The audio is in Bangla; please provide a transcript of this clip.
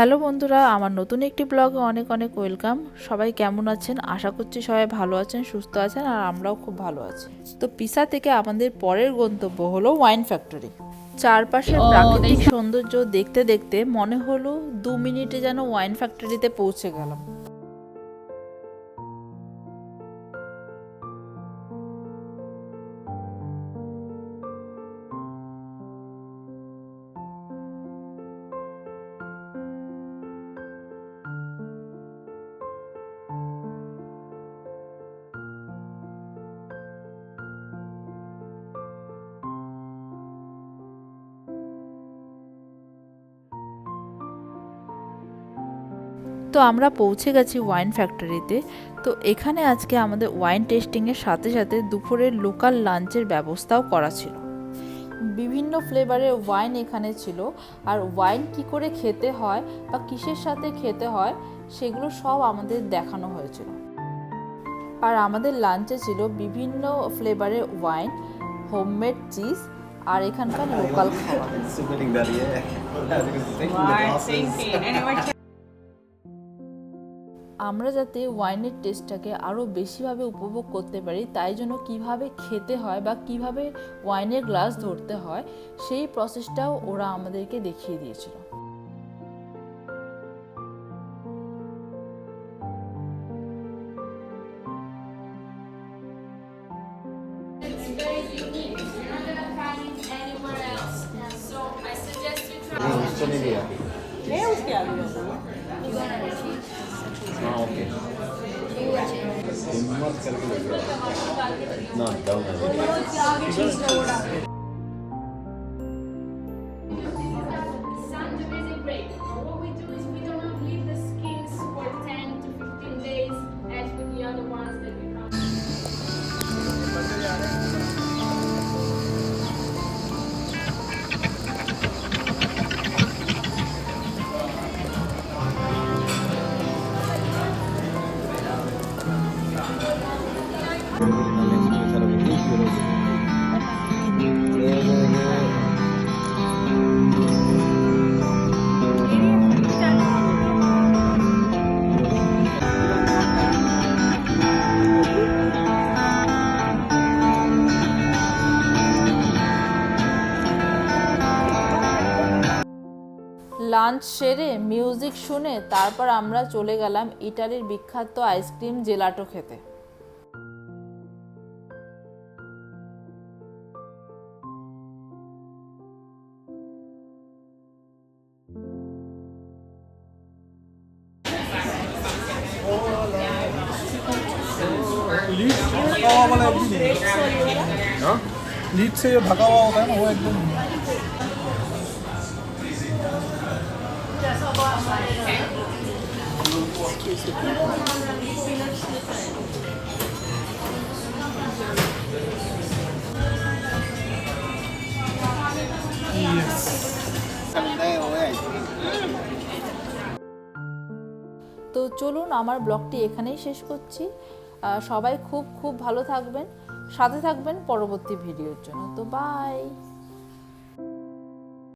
হ্যালো বন্ধুরা আমার নতুন একটি ব্লগে অনেক অনেক ওয়েলকাম। সবাই কেমন আছেন? আশা করছি সবাই ভালো আছেন সুস্থ আছেন আর আমরাও খুব ভালো আছি। তো পিসা থেকে আমাদের পরের গন্তব্য হলো ওয়াইন ফ্যাক্টরি। চারপাশের প্রাকৃতিক সৌন্দর্য দেখতে দেখতে মনে হলো দু মিনিটে যেন ওয়াইন ফ্যাক্টরিতে পৌঁছে গেলাম। তো আমরা পৌঁছে গেছি ওয়াইন ফ্যাক্টরিতে তো। এখানে আজকে আমাদের ওয়াইন টেস্টিংয়ের সাথে সাথে দুপুরের লোকাল লাঞ্চের ব্যবস্থাও করা ছিল। বিভিন্ন ফ্লেভারের ওয়াইন এখানে ছিল। আর ওয়াইন কি করে খেতে হয় বা কিসের সাথে খেতে হয় সেগুলো সব আমাদের দেখানো হয়েছিল। আর আমাদের লাঞ্চে ছিল বিভিন্ন ফ্লেভারের ওয়াইন হোমমেড চিজ আর এখানকার লোকাল খাবার। আমরা যাতে ওয়াইনের টেস্টটাকে আরও বেশিভাবে উপভোগ করতে পারি তাই জন্য কীভাবে খেতে হয় বা কীভাবে ওয়াইনের গ্লাস ধরতে হয় সেই প্রসেসটাও ওরা আমাদেরকে দেখিয়ে দিয়েছিল। It's ಹಾಂ ಓಕೆ ನಾನು down What we do is we don't leave the skins for 10 to 15 days as with the other ones lunch সেরে মিউজিক শুনে তারপর আমরা চলে গেলাম ইটালির বিখ্যাত আইসক্রিম জেলাটো খেতে ढका हुआ वाला अभी नहीं लीड से जो ढका हुआ होता है ना वो एकदम তো চলুন আমার ব্লগটি এখানেই শেষ করছি। সবাই খুব খুব ভালো থাকবেন, সাথে থাকবেন পরবর্তী ভিডিওর জন্য। তো বাই